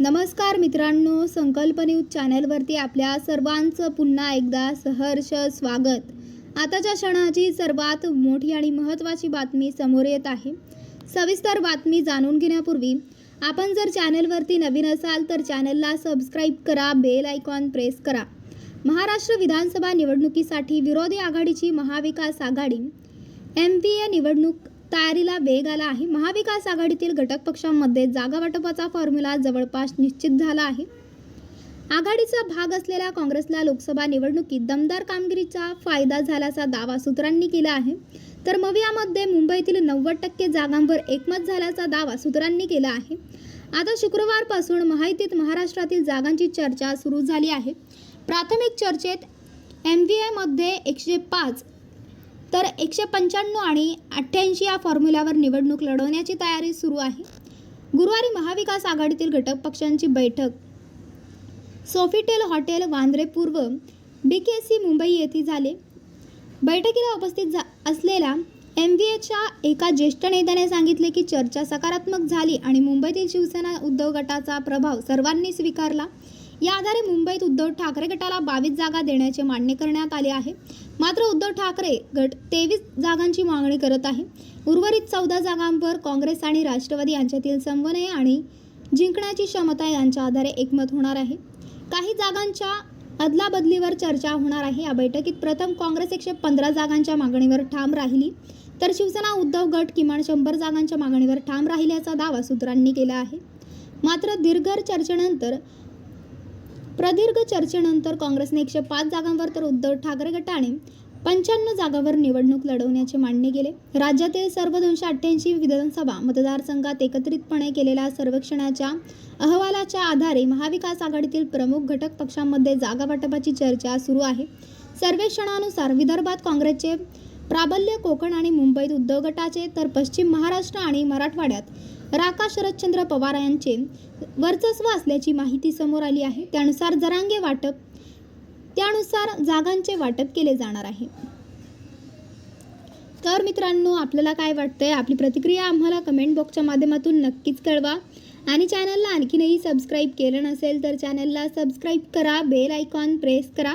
नमस्कार मित्रांनो संकल्प न्यूज चॅनलवरती आपल्या सर्वांचं पुन्हा एकदा सहर्ष स्वागत. आताच्या क्षणाची सर्वात मोठी आणि महत्त्वाची बातमी समोर येत आहे. सविस्तर बातमी जाणून घेण्यापूर्वी आपण जर चॅनलवरती नवीन असाल तर चॅनलला सबस्क्राईब करा बेल आयकॉन प्रेस करा. महाराष्ट्र विधानसभा निवडणुकीसाठी विरोधी आघाडीची महाविकास आघाडी एम पी ए निवडणूक तयारीला वेग आला आहे. महाविकास आघाडीतील घटक पक्षांमध्ये जागा वाटपाचा फॉर्म्युला जवळपास निश्चित झाला आहे. आघाडीचा भाग असलेल्या काँग्रेसला लोकसभा निवडणुकीत दमदार कामगिरीचा फायदा झाल्याचा दावा सूत्रांनी केला आहे. तर मवियामध्ये मुंबईतील नव्वद टक्के जागांवर एकमत झाल्याचा दावा सूत्रांनी केला आहे. आता शुक्रवारपासून माहितीत महाराष्ट्रातील जागांची चर्चा सुरू झाली आहे. प्राथमिक चर्चेत एम व्ही एमध्ये एकशे पाच तर एकशे पंच्याण्णव आणि अठ्ठ्याऐंशी या फॉर्म्युल्यावर निवडणूक लढवण्याची तयारी सुरू आहे. गुरुवारी महाविकास आघाडीतील घटक पक्षांची बैठक. सोफिटेल हॉटेल वांद्रे पूर्व बी के सी मुंबई येथे झाले. बैठकीला उपस्थित झा असलेल्या एम व्ही एच्या एका ज्येष्ठ नेत्याने सांगितले की चर्चा सकारात्मक झाली आणि मुंबईतील शिवसेना उद्धव गटाचा प्रभाव सर्वांनी स्वीकारला. या आधारे मुंबईत उद्धव ठाकरे गटाला बावीस जागा देण्याचे मान्य करण्यात आले आहे. मात्र उद्धव ठाकरे गट तेवीस जागांची मागणी करत आहे. उर्वरित चौदा जागांवर काँग्रेस आणि राष्ट्रवादी यांच्यातील समन्वय आणि जिंकण्याची क्षमता यांच्या आधारे एकमत होणार आहे. काही जागांच्या अदलाबदलीवर चर्चा होणार आहे. या बैठकीत प्रथम काँग्रेस एकशे पंधरा जागांच्या मागणीवर ठाम राहिली. तर शिवसेना उद्धव गट किमान शंभर जागांच्या मागणीवर ठाम राहिल्याचा दावा सूत्रांनी केला आहे. मात्र दीर्घ चर्चेनंतर प्रदीर्घ चर्चेनंतर काँग्रेसने एकशे पाच जागांवर तर उद्धव ठाकरे गटाने पंच्याण्णव जागांवर निवडणूक लढवण्याचे मान्य केले. राज्यातील सर्व दोनशे अठ्ठ्याऐंशी विधानसभा मतदारसंघात एकत्रितपणे केलेल्या सर्वेक्षणाच्या अहवालाच्या आधारे महाविकास आघाडीतील प्रमुख घटक पक्षांमध्ये जागा वाटपाची चर्चा सुरू आहे. सर्वेक्षणानुसार विदर्भात काँग्रेसचे प्राबल्य कोकण आणि मुंबईत उद्धव गटाचे तर पश्चिम महाराष्ट्र आणि मराठवाड्यात. राका शरदचंद्र पवार यांचे वर्चस्व असल्याची माहिती समोर आली आहे. त्यानुसार जरांगे वाटप त्यानुसार जागांचे वाटप केले जाणार आहे. तर मित्रांनो आपल्याला काय वाटतंय? आपली प्रतिक्रिया आम्हाला कमेंट बॉक्सच्या माध्यमातून नक्कीच कळवा. आणि चॅनलला आणखीनही सबस्क्राईब केलं नसेल तर चॅनलला सबस्क्राईब करा बेल आयकॉन प्रेस करा.